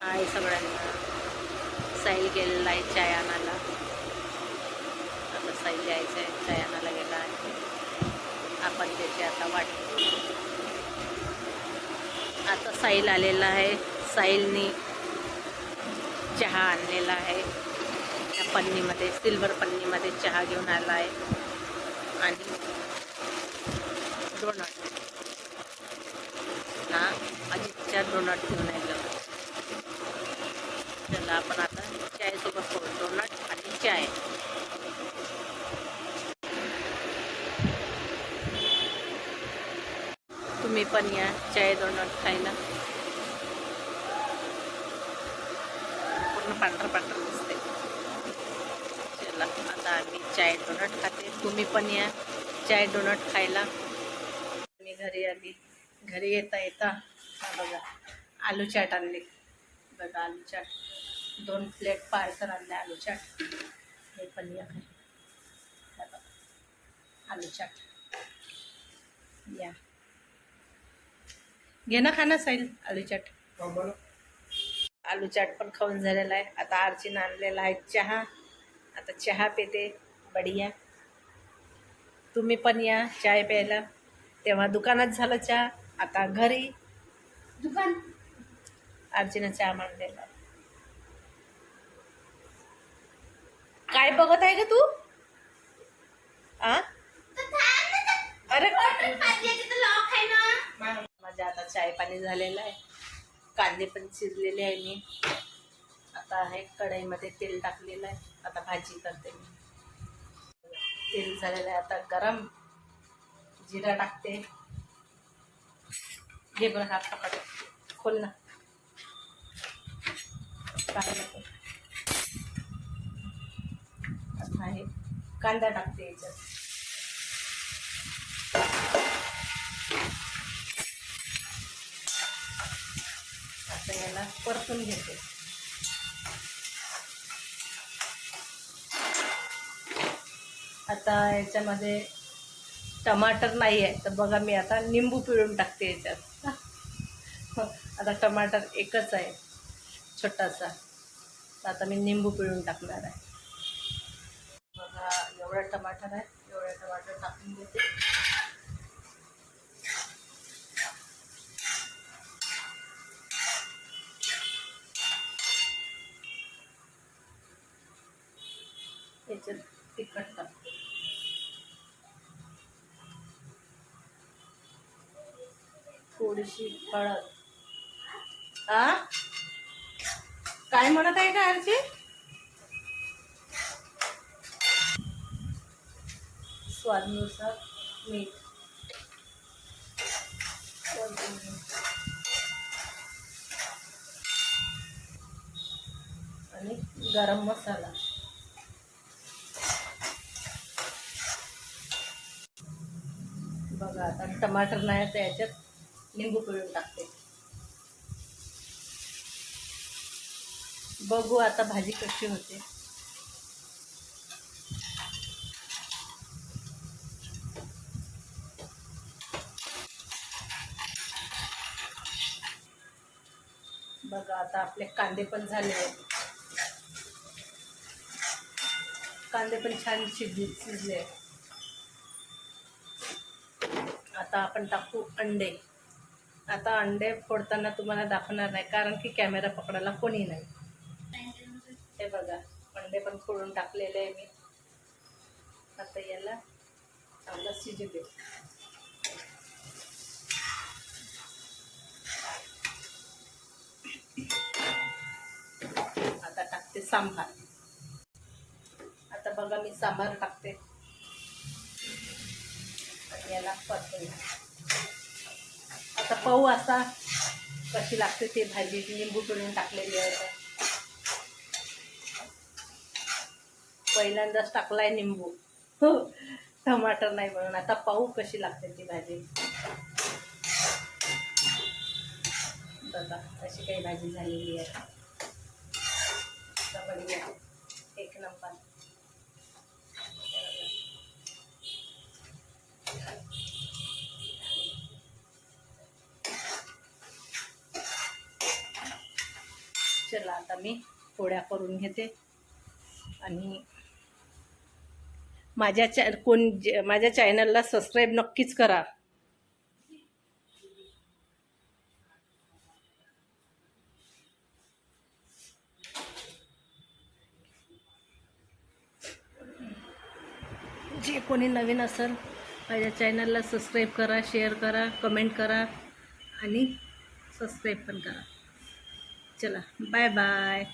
आहे सगळ्यांना. साईल गेलेला आहे चाय आणायला आता साईल यायचं आहे चाय आणायला गेला आहे. आपण त्याची आता वाट आता साईल आलेला आहे. साईलनी चहा आणलेला आहे. त्या पन्नीमध्ये सिल्वर पन्नीमध्ये चहा घेऊन आला आहे. आणि डोनट हा? अजितच्या डोनट घेऊन आलं त्याला आपण आता चायसोबत खाऊ डोनट आणि चाय. तुम्ही पण या चाय डोनट खायला. पूर्ण पांढरं पांढरं दिसते चला आता आम्ही चाय डोनट खाते. तुम्ही पण या चाय डोनट खायला. मी घरी आली. घरी येता येता बघा आलू चाट आणली. बघा आलू चाट. दोन प्लेट पार्सल आणले आलू चाट. हे पण या. हे. आलू चाट. या. घे ना खाना साईल आलू चाट. आलू चाट पण खाऊन झालेला आहे. आता आरचीन आणलेला आहे चहा. आता चहा पिते. बढिया. तुम्ही पण या चाय प्यायला. तेव्हा दुकानात झालं चहा. आता घरी. दुकान. आरचीनं चहा मांडलेला. काय बघत आहे का तू? आ? अरे माझ्या आता चाय पाणी झालेलं आहे. कांदे पण चिरलेले आहे मी. आता आहे कढईमध्ये तेल टाकलेलं आहे. आता भाजी करते मी. तेल झालेलं आहे आता गरम. जिरा टाकते. घे बघ हात पकड खोल ना. आहे. कांदा टाकते याच्यात. आता याला परतून घेते. आता याच्यामध्ये टमाटर नाही आहे तर बघा मी आता निंबू पिळून टाकते याच्यात. आता टमाटर एकच आहे छोटासा. तर आता मी निंबू पिळून टाकणार आहे. एवढा टमाटर आहे एवढा टमाटर टाकून घेते. याच्यात तिखट टाकते. थोडीशी हळद. आ? काय म्हणत आहे का आरची स्वादनुसार मीठ. आणि गरम मसाला. बघा आता टमाटर नाही तर याच्यात लिंबू पिळून टाकते. बघू आता भाजी कशी होते. बघा आता आपले कांदे पण झाले कांदे पण छान शिजले शिजले आता आपण टाकू अंडे. आता अंडे फोडताना तुम्हाला दाखवणार नाही कारण की कॅमेरा पकडायला कोणी नाही. हे बघा अंडे पण फोडून टाकलेले आहे मी. आता याला चांगलं शिजू दे आता टाकते सांबार आता बघा मी सांबार टाकते. याला परतून आता पाहू असा कशी लागते ते भाजी. लिंबू पिळून टाकलेली आहे पहिल्यांदाच टाकलाय निंबू हो, टमाटर नाही म्हणून. आता पाहू कशी लागते ती भाजी. बघा अशी काही भाजी झालेली आहे. आता बढिया. एक नंबर चला आता मी पोळ्या करून घेते आणि माझ्या चॅ कोण जे- माझ्या चॅनलला सबस्क्राईब नक्कीच करा जे कोणी नवीन असेल माझ्या चॅनलला सबस्क्राईब करा शेअर करा कमेंट करा आणि सबस्क्राईब पण करा. चला बाय बाय